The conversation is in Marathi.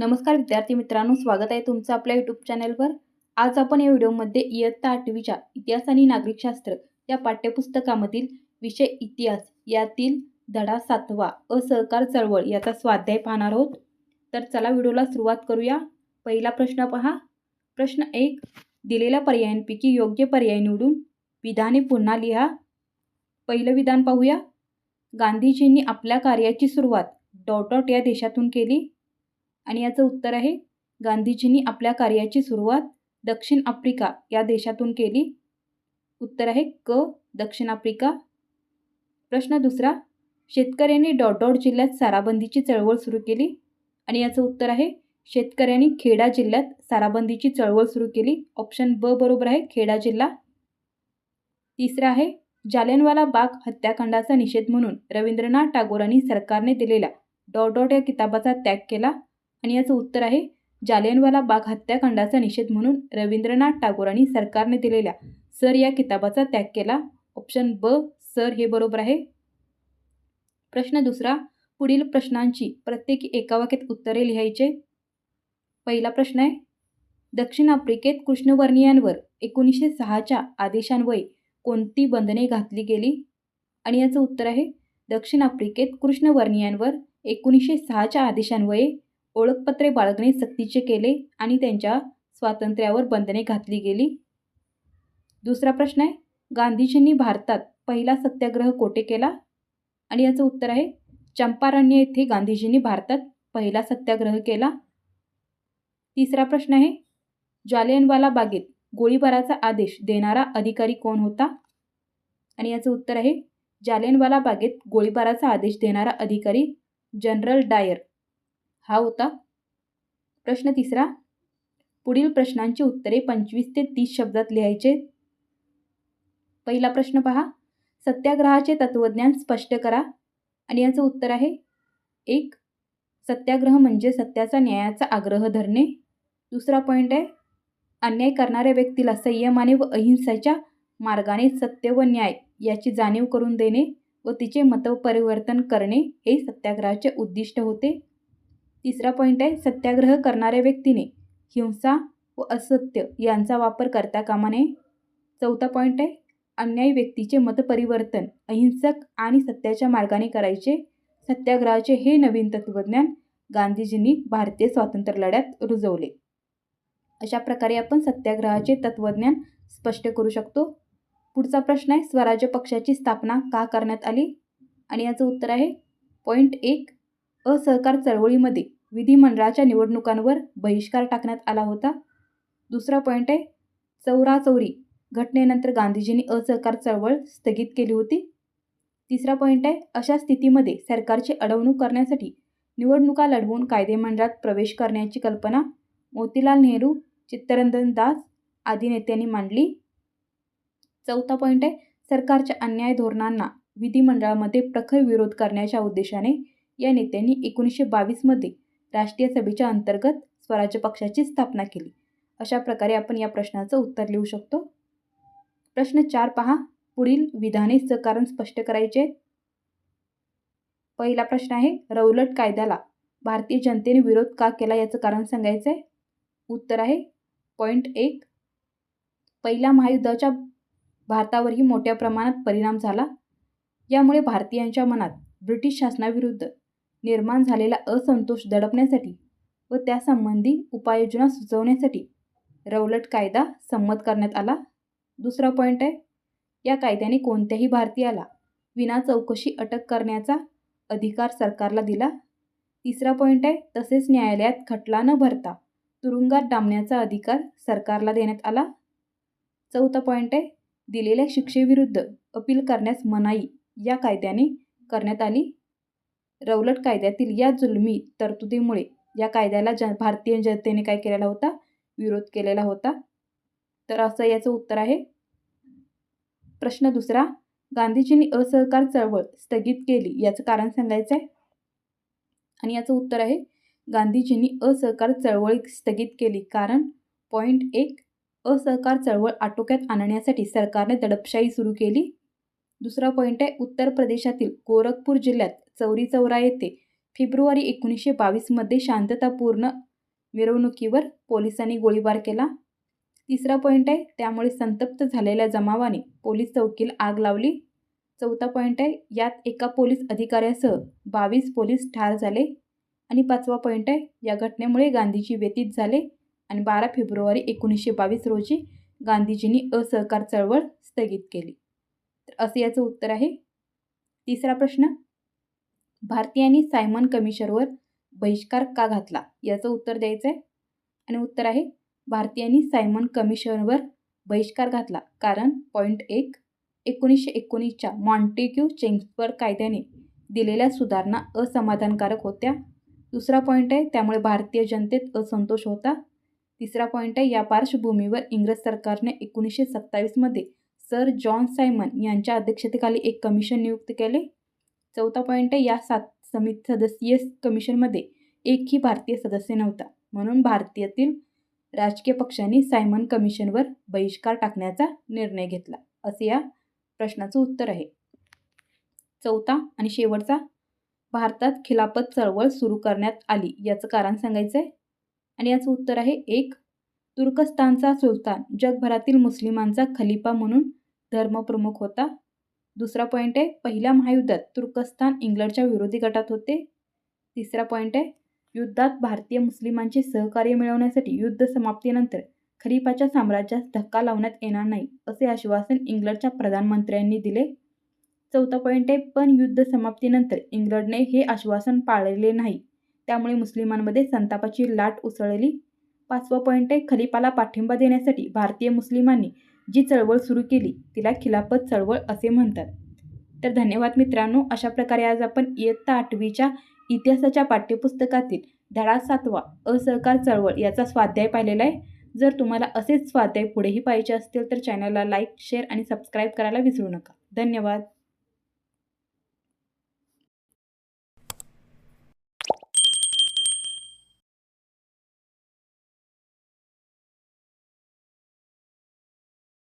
नमस्कार विद्यार्थी मित्रांनो स्वागत आहे तुमचं आपल्या यूट्यूब चॅनलवर आज आपण या व्हिडिओमध्ये इयत्ता आठवीच्या इतिहास आणि नागरिकशास्त्र या पाठ्यपुस्तकामधील विषय इतिहास यातील धडा सातवा असहकार चळवळ याचा स्वाध्याय पाहणार आहोत. तर चला व्हिडिओला सुरुवात करूया. पहिला प्रश्न पहा. प्रश्न एक दिलेल्या पर्यायांपैकी योग्य पर्याय निवडून विधाने पुन्हा लिहा. पहिलं विधान पाहूया. गांधीजींनी आपल्या कार्याची सुरुवात डॉट डॉट या देशातून केली. आणि याचं उत्तर आहे गांधीजींनी आपल्या कार्याची सुरुवात दक्षिण आफ्रिका या देशातून केली. उत्तर आहे क दक्षिण आफ्रिका. प्रश्न दुसरा शेतकऱ्यांनी डॉट डॉट जिल्ह्यात साराबंदीची चळवळ सुरू केली. आणि याचं उत्तर आहे शेतकऱ्यांनी खेडा जिल्ह्यात साराबंदीची चळवळ सुरू केली. ऑप्शन ब बरोबर आहे खेडा जिल्हा. तिसरा आहे जालियनवाला बाग हत्याकांडाचा निषेध म्हणून रवींद्रनाथ टागोरांनी सरकारने दिलेल्या डॉट डॉट या किताबाचा त्याग केला. आणि याचं उत्तर आहे जालियनवाला बाग हत्याकांडाचा निषेध म्हणून रवींद्रनाथ टागोरांनी सरकारने दिलेल्या सर या किताबाचा त्याग केला. ऑप्शन ब सर हे बरोबर आहे. प्रश्न दुसरा पुढील प्रश्नांची प्रत्येकी एका वाक्यात उत्तरे लिहायचे. पहिला प्रश्न आहे दक्षिण आफ्रिकेत कृष्णवर्णीयांवर एकोणीसशे सहाच्या आदेशान्वये कोणती बंधने घातली गेली? आणि याचं उत्तर आहे दक्षिण आफ्रिकेत कृष्णवर्णीयांवर एकोणीसशे सहाच्या आदेशान्वये ओळखपत्रे बाळगणे सक्तीचे केले आणि त्यांच्या स्वातंत्र्यावर बंधने घातली गेली. दुसरा प्रश्न आहे गांधीजींनी भारतात पहिला सत्याग्रह कोठे केला? आणि याचं उत्तर आहे चंपारण्य येथे गांधीजींनी भारतात पहिला सत्याग्रह केला. तिसरा प्रश्न आहे जालियनवाला बागेत गोळीबाराचा आदेश देणारा अधिकारी कोण होता? आणि याचं उत्तर आहे जालियनवाला बागेत गोळीबाराचा आदेश देणारा अधिकारी जनरल डायर. हा होता. प्रश्न तिसरा. पुढील प्रश्नांची उत्तरे पंचवीस ते तीस शब्दात लिहायचे. पहिला प्रश्न पहा. सत्याग्रहाचे तत्त्वज्ञान स्पष्ट करा. आणि याचं उत्तर आहे. एक. सत्याग्रह म्हणजे सत्याचा न्यायाचा आग्रह धरणे. दुसरा पॉईंट आहे. अन्याय करणाऱ्या व्यक्तीला संयमाने व अहिंसेच्या मार्गाने सत्य व न्याय याची जाणीव करून देणे व तिचे मतपरिवर्तन करणे हे सत्याग्रहाचे उद्दिष्ट होते. तिसरा पॉईंट आहे सत्याग्रह करणाऱ्या व्यक्तीने. हिंसा व असत्य यांचा वापर करता कामा नये चौथा पॉईंट आहे अन्यायी व्यक्तीचे मतपरिवर्तन अहिंसक आणि सत्याच्या मार्गाने करायचे. सत्याग्रहाचे हे नवीन तत्त्वज्ञान गांधीजींनी भारतीय स्वातंत्र्य लढ्यात रुजवले. अशा प्रकारे आपण सत्याग्रहाचे तत्त्वज्ञान स्पष्ट करू शकतो. पुढचा प्रश्न आहे स्वराज्य पक्षाची स्थापना का करण्यात आली? आणि याचं उत्तर आहे पॉईंट एक असहकार चळवळीमध्ये विधिमंडळाच्या निवडणुकांवर बहिष्कार टाकण्यात आला होता. दुसरा पॉईंट आहे चौराचौरी घटनेनंतर गांधीजींनी असहकार चळवळ स्थगित केली होती. तिसरा पॉईंट आहे अशा स्थितीमध्ये सरकारची अडवणूक करण्यासाठी निवडणुका लढवून कायदेमंडळात प्रवेश करण्याची कल्पना मोतीलाल नेहरू चित्तरंजन दास आदी नेत्यांनी मांडली. चौथा पॉईंट आहे सरकारच्या अन्याय धोरणांना विधिमंडळामध्ये प्रखर विरोध करण्याच्या उद्देशाने या नेत्यांनी एकोणीसशे बावीसमध्ये राष्ट्रीय सभेच्या अंतर्गत स्वराज्य पक्षाची स्थापना केली. अशा प्रकारे आपण या प्रश्नाचं उत्तर लिहू शकतो. प्रश्न चार पहा. पुढील विधाने सकारण स्पष्ट करायचे? पहिला प्रश्न आहे रौलट कायद्याला भारतीय जनतेने विरोध का केला याचं कारण सांगायचं आहे उत्तर आहे पॉईंट एक. पहिल्या महायुद्धाच्या भारतावरही मोठ्या प्रमाणात परिणाम झाला. यामुळे भारतीयांच्या मनात ब्रिटिश शासनाविरुद्ध निर्माण झालेला असंतोष दडपण्यासाठी व त्यासंबंधी उपाययोजना सुचवण्यासाठी रौलट कायदा संमत करण्यात आला. दुसरा पॉईंट आहे या कायद्याने कोणत्याही भारतीयाला विना चौकशी अटक करण्याचा अधिकार सरकारला दिला. तिसरा पॉईंट आहे तसेच न्यायालयात खटला न भरता तुरुंगात डांबण्याचा अधिकार सरकारला देण्यात आला. चौथा पॉईंट आहे दिलेल्या शिक्षेविरुद्ध अपील करण्यास मनाई या कायद्याने करण्यात आली. रौलट कायद्यातील या जुलमी तरतुदीमुळे या कायद्याला ज भारतीय जनतेने काय केलेला होता? विरोध केलेला होता? तर असं याचं उत्तर आहे. प्रश्न दुसरा गांधीजींनी असहकार चळवळ स्थगित केली याचं कारण सांगायचं आहे आणि याचं उत्तर आहे गांधीजींनी असहकार चळवळ स्थगित केली कारण पॉईंट एक असहकार चळवळ आटोक्यात आणण्यासाठी सरकारने दडपशाही सुरू केली. दुसरा पॉईंट आहे उत्तर प्रदेशातील गोरखपूर जिल्ह्यात चौरी चौरा येथे फेब्रुवारी एकोणीसशे बावीसमध्ये शांततापूर्ण मिरवणुकीवर पोलिसांनी गोळीबार केला. तिसरा पॉईंट आहे त्यामुळे संतप्त झालेल्या जमावाने पोलीस चौकीला आग लावली. चौथा पॉईंट आहे यात एका पोलीस अधिकाऱ्यासह बावीस पोलीस ठार झाले. आणि पाचवा पॉईंट आहे या घटनेमुळे गांधीजी व्यतीत झाले. आणि बारा फेब्रुवारी एकोणीसशे बावीस रोजी गांधीजींनी असहकार चळवळ स्थगित केली. तर असं याचं उत्तर आहे. तिसरा प्रश्न भारतीयांनी सायमन कमिशनवर बहिष्कार का घातला? याचं उत्तर द्यायचं आहे आणि उत्तर आहे भारतीयांनी सायमन कमिशनवर बहिष्कार घातला. कारण पॉईंट एक एकोणीसशे एकोणीसच्या मॉन्टेक्यू चेंगसबर्ग कायद्याने दिलेल्या सुधारणा असमाधानकारक होत्या. दुसरा पॉईंट आहे त्यामुळे भारतीय जनतेत असंतोष होता. तिसरा पॉईंट आहे या पार्श्वभूमीवर इंग्रज सरकारने एकोणीसशे सत्तावीसमध्ये सर जॉन सायमन यांच्या अध्यक्षतेखाली एक कमिशन नियुक्त केले. चौथा पॉईंट आहे या सात समित सदस्यीय कमिशनमध्ये एकही भारतीय सदस्य नव्हता. म्हणून भारतीयातील राजकीय पक्षांनी सायमन कमिशनवर बहिष्कार टाकण्याचा निर्णय घेतला. असे या प्रश्नाचं उत्तर आहे. चौथा आणि शेवटचा भारतात खिलाफत चळवळ सुरू करण्यात आली याचं कारण सांगायचं आहे आणि याचं उत्तर आहे एक तुर्कस्तानचा सुलतान जगभरातील मुस्लिमांचा खलिफा म्हणून धर्मप्रमुख होता. दुसरा पॉईंट आहे पहिल्या महायुद्धात तुर्कस्तान इंग्लंडच्या विरोधी गटात होते. तिसरा पॉईंट आहे युद्धात भारतीय मुस्लिमांचे सहकार्य मिळवण्यासाठी युद्ध समाप्तीनंतर खलिफाच्या साम्राज्यास धक्का लावण्यात येणार नाही असे आश्वासन इंग्लंडच्या प्रधानमंत्र्यांनी दिले. चौथा पॉईंट आहे पण युद्ध समाप्तीनंतर इंग्लंडने हे आश्वासन पाळले नाही. त्यामुळे मुस्लिमांमध्ये संतापाची लाट उसळली. पाचवा पॉईंट आहे खलिफाला पाठिंबा देण्यासाठी भारतीय मुस्लिमांनी जी चळवळ सुरू केली तिला खिलाफत चळवळ असे म्हणतात. तर धन्यवाद मित्रांनो अशा प्रकारे आज आपण इयत्ता आठवीच्या इतिहासाच्या पाठ्यपुस्तकातील धडा सातवा असहकार चळवळ याचा स्वाध्याय पाहिलेला आहे. जर तुम्हाला असेच स्वाध्याय पुढेही पाहिजे असतील तर चॅनलला लाईक शेअर आणि सबस्क्राईब करायला विसरू नका. धन्यवाद.